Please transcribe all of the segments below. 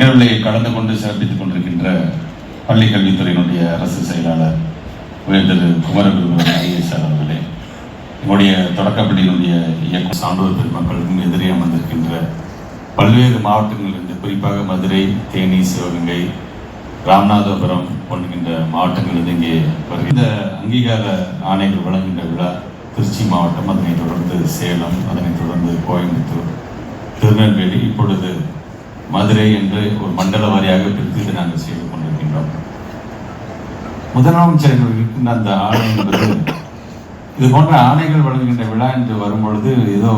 நிகழ்வுகளை கலந்து கொண்டு சிறப்பித்துக் கொண்டிருக்கின்ற பள்ளி கல்வித்துறையினுடைய அரசு செயலாளர் உயர்ந்தது குமரகுருவன் ஐஎஸ் அவர்களே நம்முடைய தொடக்கப்பள்ளியினுடைய இயக்கம் சான்றோர் பெருமக்களுக்கும் எதிரே அமர்ந்திருக்கின்ற பல்வேறு மாவட்டங்களிலிருந்து குறிப்பாக மதுரை தேனி சிவகங்கை ராமநாதபுரம் போன்றுகின்ற மாவட்டங்களிலிருந்து இங்கே வருகிற இந்த அங்கீகார ஆணைகள் வழங்குகின்ற விழா திருச்சி மாவட்டம் அதனைத் தொடர்ந்து சேலம் அதனைத் தொடர்ந்து கோயம்புத்தூர் திருநெல்வேலி இப்பொழுது மதுரை என்று ஒரு மண்டல வாரியாக பிரித்து இதை நாங்கள் செய்து கொண்டிருக்கின்றோம். முதலமைச்சர்கள் இருக்கின்ற அந்த ஆணை என்பது இது போன்ற ஆணைகள் வழங்குகின்ற விழா என்று வரும்பொழுது ஏதோ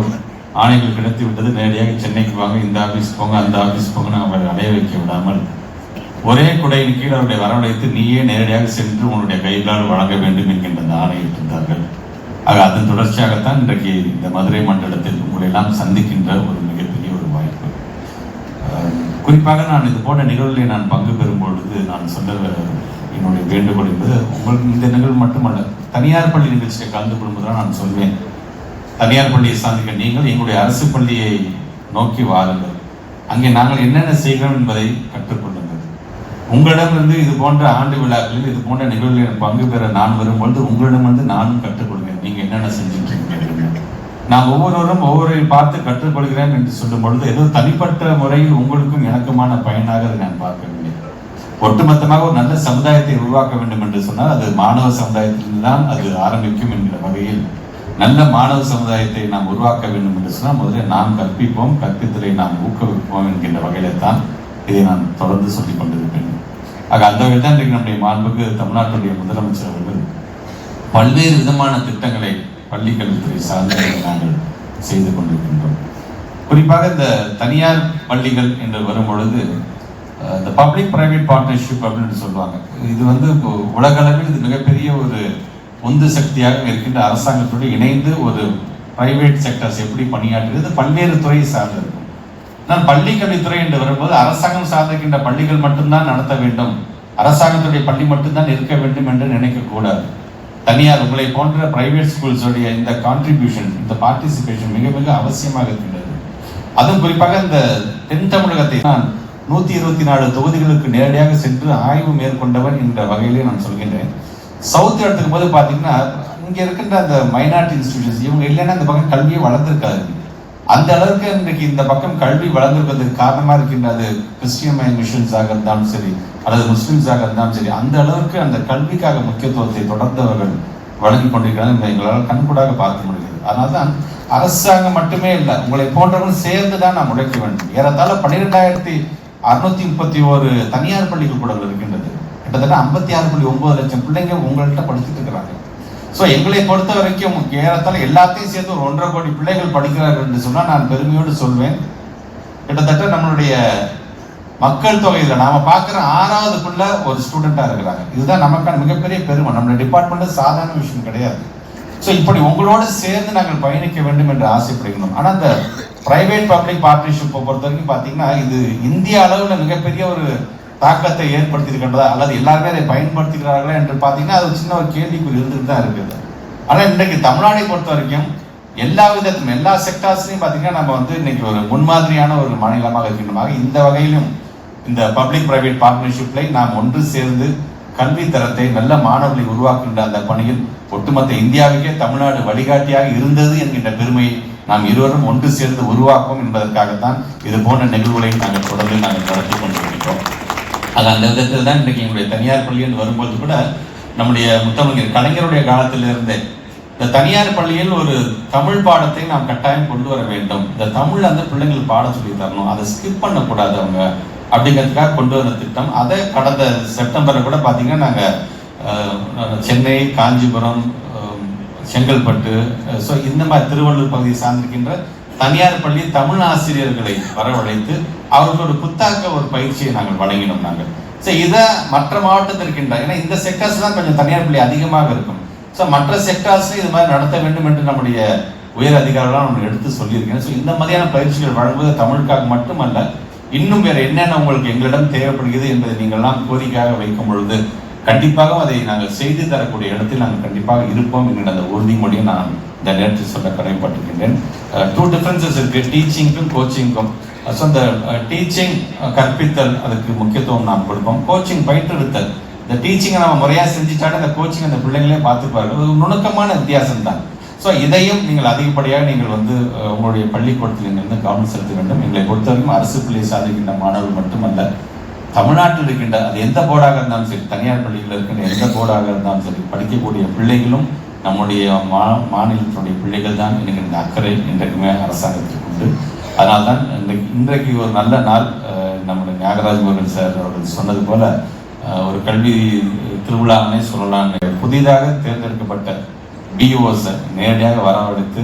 ஆணைகள் கிடைத்து விட்டது. நேரடியாக சென்னைக்கு வாங்க இந்த ஆபீஸ் போங்க அந்த ஆபீஸ் போங்க அவரை அடைய வைக்க விடாமல் ஒரே குடையின் கீழ் அவருடைய வரவழைத்து நீயே நேரடியாக சென்று உன்னுடைய கைகளால் வழங்க வேண்டும் என்கின்ற அந்த ஆணையிட்டிருந்தார்கள் ஆக அதன் தொடர்ச்சியாகத்தான் இன்றைக்கு இந்த மதுரை மண்டலத்தில் உங்களை எல்லாம் சந்திக்கின்ற ஒரு குறிப்பாக நான் இது போன்ற நிகழ்வுகளில் நான் பங்கு பெறும் பொழுது நான் சொன்ன என்னுடைய வேண்டுகோள் என்பது உங்களுக்கு இந்த நிகழ்வு மட்டுமல்ல தனியார் பள்ளி நிகழ்ச்சியை கலந்து கொள்வதுதான் நான் சொல்வேன். தனியார் பள்ளியை சார்ந்திருக்க நீங்கள் எங்களுடைய அரசு பள்ளியை நோக்கி வாருங்கள். அங்கே நாங்கள் என்னென்ன செய்கிறோம் என்பதை கற்றுக்கொள்ளுங்கள். உங்களிடமிருந்து இது போன்ற ஆண்டு விழாக்களில் இது போன்ற நிகழ்வுகளில் பங்கு பெற நான் வரும்பொழுது உங்களிடம் வந்து நானும் கற்றுக்கொள்வேன். நீங்கள் என்னென்ன செஞ்சுட்டு நான் ஒவ்வொருவரும் ஒவ்வொரு பார்த்து கற்றுக்கொள்கிறேன் என்று சொல்லும் பொழுது ஏதோ தனிப்பட்ட முறையில் உங்களுக்கும் எனக்குமான பயனாக அதை நான் பார்க்கவில்லை ஒட்டுமொத்தமாக ஒரு நல்ல சமுதாயத்தை உருவாக்க வேண்டும் என்று சொன்னால் அது மாணவ சமுதாயத்திலிருந்து தான் அது ஆரம்பிக்கும் என்கிற வகையில் நல்ல மாணவ சமுதாயத்தை நாம் உருவாக்க வேண்டும் என்று சொன்னால் முதலில் நாம் கற்பிப்போம் கற்பித்தலை நாம் ஊக்குவிப்போம் என்கின்ற வகையில தான் இதை நான் தொடர்ந்து சொல்லிக் கொண்டிருப்பேன். ஆக அந்த வகையில் தான் இன்றைக்கு நம்முடைய மாண்புக்கு தமிழ்நாட்டுடைய முதலமைச்சர் அவர்கள் பல்வேறு விதமான திட்டங்களை பள்ளிக்கல்வித்துறை சார்ந்த நாங்கள் செய்து கொண்டிருக்கின்றோம். குறிப்பாக இந்த தனியார் பள்ளிகள் என்று வரும் பொழுது இந்த பப்ளிக் பிரைவேட் பார்ட்னர்ஷிப் அப்படின்னு சொல்லுவாங்க. இது வந்து உலக அளவில் இது மிகப்பெரிய ஒரு உந்து சக்தியாக இருக்கின்ற அரசாங்கத்தோடு இணைந்து ஒரு பிரைவேட் செக்டர்ஸ் எப்படி பணியாற்றுகிறது பல்வேறு துறையை சார்ந்திருக்கும் நான் பள்ளி கல்வித்துறை என்று வரும்போது அரசாங்கம் சார்ந்திருக்கின்ற பள்ளிகள் மட்டும்தான் நடத்த வேண்டும். அரசாங்கத்துடைய பள்ளி மட்டும்தான் இருக்க வேண்டும் என்று நினைக்கக்கூடாது. தனியார் உங்களை போன்ற பிரைவேட் ஸ்கூல்ஸுடைய இந்த கான்ட்ரிபியூஷன் இந்த பார்ட்டிசிபேஷன் மிக மிக அவசியமாக இருக்கின்றது. அதுவும் குறிப்பாக இந்த தென் தமிழகத்தை நான் நூற்றி இருபத்தி நாலு தொகுதிகளுக்கு நேரடியாக சென்று ஆய்வு மேற்கொண்டவன் என்ற வகையிலே நான் சொல்கின்றேன். சவுத் எடுத்துக்கும் போது பார்த்தீங்கன்னா இங்கே இருக்கின்ற அந்த மைனாரிட்டி இன்ஸ்டிடியூஷன்ஸ் இவங்க இல்லைன்னா இந்த பக்கம் கல்வியை வளர்ந்துருக்காது. அந்த அளவுக்கு இன்றைக்கு இந்த பக்கம் கல்வி வளர்ந்திருப்பதற்கு காரணமா இருக்கின்றது கிறிஸ்டியமய கிறிஸ்டியன் மிஷன்ஸாக இருந்தாலும் சரி அல்லது முஸ்லிம்ஸாக இருந்தாலும் சரி அந்த அளவுக்கு அந்த கல்விக்காக முக்கியத்துவத்தை தொடர்ந்தவர்கள் வழங்கி கொண்டிருக்கிறார்கள் எங்களால் கண்கூடாக பார்க்க முடிகிறது. அதனால்தான் அரசாங்கம் மட்டுமே இல்லை உங்களை போன்றவர்கள் சேர்ந்து தான் நாம் உழைக்க வேண்டும். ஏறத்தாழ பன்னிரெண்டாயிரத்தி அறுநூத்தி முப்பத்தி ஒரு தனியார் பள்ளிகள் கூட இருக்கின்றது. கிட்டத்தட்ட ஐம்பத்தி ஆறு புள்ளி ஒன்பது லட்சம் பிள்ளைங்க உங்கள்கிட்ட படிச்சுட்டு இருக்கிறாங்க. ஸோ எங்களை பொறுத்த வரைக்கும் ஏறத்தாழ எல்லாத்தையும் சேர்த்து ஒரு ஒன்றரை கோடி பிள்ளைகள் படிக்கிறார்கள் என்று சொன்னால் நான் பெருமையோடு சொல்வேன். கிட்டத்தட்ட நம்மளுடைய மக்கள் தொகையில் நாம் பார்க்குற ஆறாவது ஒரு ஸ்டூடெண்ட்டாக இருக்கிறாங்க. இதுதான் நமக்கான மிகப்பெரிய பெருமை. நம்மளுடைய டிபார்ட்மெண்ட் சாதாரண விஷயம் கிடையாது. ஸோ இப்படி உங்களோடு சேர்ந்து நாங்கள் பயணிக்க வேண்டும் என்று ஆசைப்படுகிறோம். ஆனால் இந்த பிரைவேட் பப்ளிக் பார்ட்னர்ஷிப்பை பொறுத்த வரைக்கும் பார்த்தீங்கன்னா இது இந்திய அளவில் மிகப்பெரிய ஒரு தாக்கத்தை ஏற்படுத்தியிருக்கின்றதா அல்லது எல்லாருமே அதை பயன்படுத்துகிறார்களா என்று பார்த்தீங்கன்னா அது ஒரு சின்ன ஒரு கேள்விக்குறி இருந்துட்டு தான் இருக்குது. ஆனால் இன்றைக்கு தமிழ்நாடை பொறுத்த வரைக்கும் எல்லா விதத்திலும் எல்லா செக்டார்ஸ்லையும் பார்த்தீங்கன்னா நம்ம வந்து இன்னைக்கு ஒரு முன்மாதிரியான ஒரு மாநிலமாக இருக்கின்றமாக இந்த வகையிலும் இந்த பப்ளிக் பிரைவேட் பார்ட்னர்ஷிப்ல நாம் ஒன்று சேர்ந்து கல்வி தரத்தை நல்ல மாணவர்களை உருவாக்குகின்ற அந்த பணியில் ஒட்டுமொத்த இந்தியாவுக்கே தமிழ்நாடு வழிகாட்டியாக இருந்தது என்கின்ற பெருமையை நாம் இருவரும் ஒன்று சேர்ந்து உருவாக்கும் என்பதற்காகத்தான் இது போன்ற நிகழ்வுகளை நாங்கள் தொடர்ந்து நாங்கள் நடத்தி கொண்டிருக்கிறோம். அது அந்த விதத்தில் தான் இன்றைக்கு எங்களுடைய தனியார் பள்ளியில் வரும்போது கூட நம்முடைய முத்தமிழர் கலைஞருடைய காலத்திலிருந்தே இந்த தனியார் பள்ளியில் ஒரு தமிழ் பாடத்தை நாம் கட்டாயம் கொண்டு வர வேண்டும். இந்த தமிழ் அந்த பிள்ளைங்களுக்கு பாடம் சொல்லி தரணும். அதை ஸ்கிப் பண்ணக்கூடாது அவங்க அப்படிங்கிறதுக்காக கொண்டு வர திட்டம். அதை கடந்த செப்டம்பரில் கூட பார்த்தீங்கன்னா நாங்கள் சென்னை காஞ்சிபுரம் செங்கல்பட்டு ஸோ இந்த மாதிரி திருவள்ளூர் பகுதியை சார்ந்திருக்கின்ற தனியார் பள்ளி தமிழ் ஆசிரியர்களை வரவழைத்து அவர்களோட புத்தாக்க ஒரு பயிற்சியை நாங்கள் வழங்கினோம் நாங்கள். ஸோ இதை மற்ற மாவட்டத்தில் இருக்கின்ற ஏன்னா இந்த செக்டர்ஸ் தான் கொஞ்சம் தனியார் பள்ளி அதிகமாக இருக்கும். ஸோ மற்ற செக்டார்ஸ் இது மாதிரி நடத்த வேண்டும் என்று நம்முடைய உயர் அதிகாரிகளாக நம்ம எடுத்து சொல்லியிருக்கேன் ஸோ இந்த மாதிரியான பயிற்சிகள் வழங்குவது தமிழுக்காக மட்டுமல்ல இன்னும் வேறு என்னென்ன உங்களுக்கு எங்களிடம் தேவைப்படுகிறது என்பதை நீங்கள்லாம் கோரிக்கையாக வைக்கும் பொழுது கண்டிப்பாக அதை நாங்கள் செய்து தரக்கூடிய இடத்தில் நாங்கள் கண்டிப்பாக இருப்போம் என்கிற அந்த உறுதிமொழியை நான் இந்த நேரத்தில் சொல்ல கடமைப்பட்டிருக்கின்றேன். டூ டிஃபரன்சஸ் இருக்குது டீச்சிங்க்கும் கோச்சிங்க்கும் ஸோ இந்த டீச்சிங் கற்பித்தல் அதுக்கு முக்கியத்துவம் நாம் கொடுப்போம். கோச்சிங் பயிற்றுவித்தல். இந்த டீச்சிங்கை நம்ம முறையாக செஞ்சுட்டாலே அந்த கோச்சிங் அந்த பிள்ளைங்களே பார்த்துப்பாரு ஒரு நுணுக்கமான வித்தியாசம் தான் ஸோ இதையும் நீங்கள் அதிகப்படியாக நீங்கள் வந்து உங்களுடைய பள்ளிக்கூடத்தில் நீங்கள் வந்து கவனம் செலுத்த வேண்டும். எங்களை பொறுத்தவரைக்கும் அரசு பள்ளியை சாதிக்கின்ற மாணவர்கள் மட்டுமல்ல தமிழ்நாட்டில் இருக்கின்ற அது எந்த போர்டாக இருந்தாலும் சரி தனியார் பள்ளியில் இருக்கின்ற எந்த போர்டாக இருந்தாலும் சரி படிக்கக்கூடிய பிள்ளைகளும் நம்முடைய மா மாநிலத்தினுடைய பிள்ளைகள் தான் எனக்கு இந்த அக்கறை இன்றைக்குமே அரசாங்கத்திற்கு உண்டு. அதனால்தான் இன்றைக்கு இன்றைக்கு ஒரு நல்ல நாள். நம்முடைய நாகராஜ் மோகன் சார் அவர்கள் சொன்னது போல ஒரு கல்வி திருவிழான்னே சொல்லலாம். புதிதாக தேர்ந்தெடுக்கப்பட்ட பிஓஸை நேரடியாக வரவழைத்து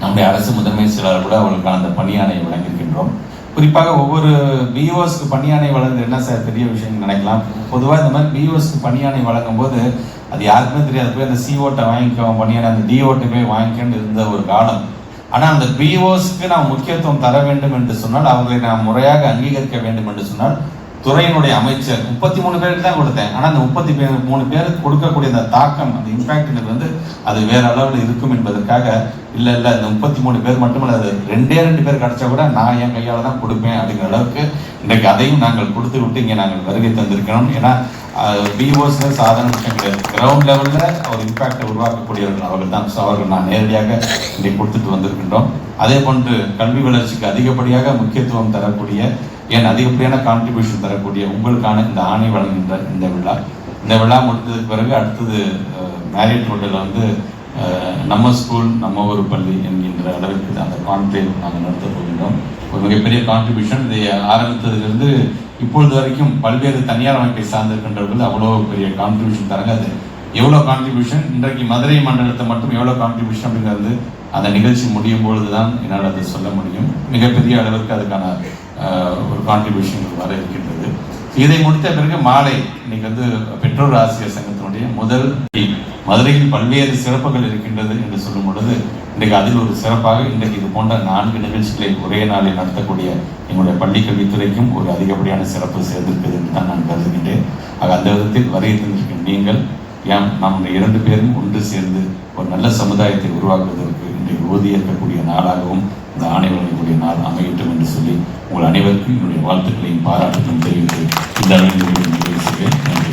நம்முடைய அரசு முதன்மை செயலாளர் கூட அவர்களுக்கான அந்த பணியாணையை வழங்கியிருக்கின்றோம். குறிப்பாக ஒவ்வொரு பிஓஸ்க்கு பணியானை வழங்குறது என்ன சார்? பெரிய விஷயம் நினைக்கலாம். பொதுவாக இந்த மாதிரி பிஓஸ்க்கு பணியாணை வழங்கும் போது அது யாருக்குமே தெரியாது. போய் அந்த சிஓட்டை வாங்கிக்கோ பணியானை அந்த டிஓட்டை போய் வாங்கிக்கன்னு இருந்த ஒரு காலம். ஆனால் அந்த பிஓஸ்க்கு நாம் முக்கியத்துவம் தர வேண்டும் என்று சொன்னால் அவர்களை நாம் முறையாக அங்கீகரிக்க வேண்டும் என்று சொன்னால் துறையினுடைய அமைச்சர் முப்பத்தி மூணு பேருக்கு தான் கொடுத்தேன். ஆனால் அந்த முப்பத்தி பேர் மூணு பேருக்கு கொடுக்கக்கூடிய அந்த தாக்கம் அந்த இம்பாக்ட் வந்து அது வேற அளவில் இருக்கும் என்பதற்காக இல்லை இல்லை இந்த முப்பத்தி மூணு பேர் மட்டுமல்ல அது ரெண்டே ரெண்டு பேர் கிடைச்சா கூட நான் என் கையால் தான் கொடுப்பேன் அப்படிங்கிற அளவுக்கு இன்றைக்கு அதையும் நாங்கள் கொடுத்து விட்டு இங்கே நாங்கள் வருகை தந்திருக்கிறோம். ஏன்னா பிஓஸ்ல சாதாரண விஷயம் கிடையாது கிரவுண்ட் லெவலில் ஒரு இம்பாக்டை உருவாக்கக்கூடியவர்கள் அவர்கள் தான். ஸோ அவர்கள் நான் நேரடியாக இன்றைக்கு கொடுத்துட்டு வந்திருக்கின்றோம். அதே போன்று கல்வி வளர்ச்சிக்கு அதிகப்படியாக முக்கியத்துவம் தரக்கூடிய ஏன் அதிகப்படியான கான்ட்ரிபியூஷன் தரக்கூடிய உங்களுக்கான இந்த ஆணை வழங்குகின்ற இந்த விழா? இந்த விழா முடிந்ததுக்கு பிறகு அடுத்தது மேரிட் ஹோட்டலில் வந்து நம்ம ஸ்கூல் நம்ம ஒரு பள்ளி என்கின்ற அளவிற்கு அந்த கான்க்ளேவ் நாங்கள் நடத்த போகின்றோம். ஒரு மிகப்பெரிய கான்ட்ரிபியூஷன் இதை ஆரம்பித்ததுலேருந்து இப்பொழுது வரைக்கும் பல்வேறு தனியார் அமைப்பை சார்ந்திருக்கின்றவர்கள் அவ்வளோ பெரிய கான்ட்ரிபியூஷன் தராங்க. அது எவ்வளோ கான்ட்ரிபியூஷன் இன்றைக்கு மதுரை மண்டலத்தை மட்டும் எவ்வளோ கான்ட்ரிபியூஷன் அப்படிங்கிறது அந்த நிகழ்ச்சி முடியும் பொழுது தான் என்னால் அதை சொல்ல முடியும். மிகப்பெரிய அளவிற்கு அதுக்கான ஒரு கான்ட்ரிபியூஷன் வர இருக்கின்றது. இதை முடித்த பிறகு மாலை இன்னைக்கு வந்து பெற்றோர் ஆசிரியர் சங்கத்தினுடைய முதல் மதுரையில் பல்வேறு சிறப்புகள் இருக்கின்றது என்று சொல்லும் பொழுது இன்றைக்கு அதில் ஒரு சிறப்பாக இன்றைக்கு இது போன்ற நான்கு நிகழ்ச்சிகளை ஒரே நாளில் நடத்தக்கூடிய எங்களுடைய பள்ளி கல்வித்துறைக்கும் ஒரு அதிகப்படியான சிறப்பு சேர்ந்திருக்கிறது என்று தான் நான் கருதுகின்றேன். ஆக அந்த விதத்தில் வருகை தந்திருக்கும் நீங்கள் ஏன் நம்முடைய இரண்டு பேரும் ஒன்று சேர்ந்து ஒரு நல்ல சமுதாயத்தை உருவாக்குவதற்கு இன்றைக்கு உறுதியேற்கக்கூடிய நாளாகவும் இந்த ஆணை வழங்கக்கூடிய நாள் அமையட்டும் என்று சொல்லி உங்கள் அனைவருக்கும் என்னுடைய வாழ்த்துக்களையும் பாராட்டுகளையும் தெரிவித்து இந்த அளவில் நன்றி.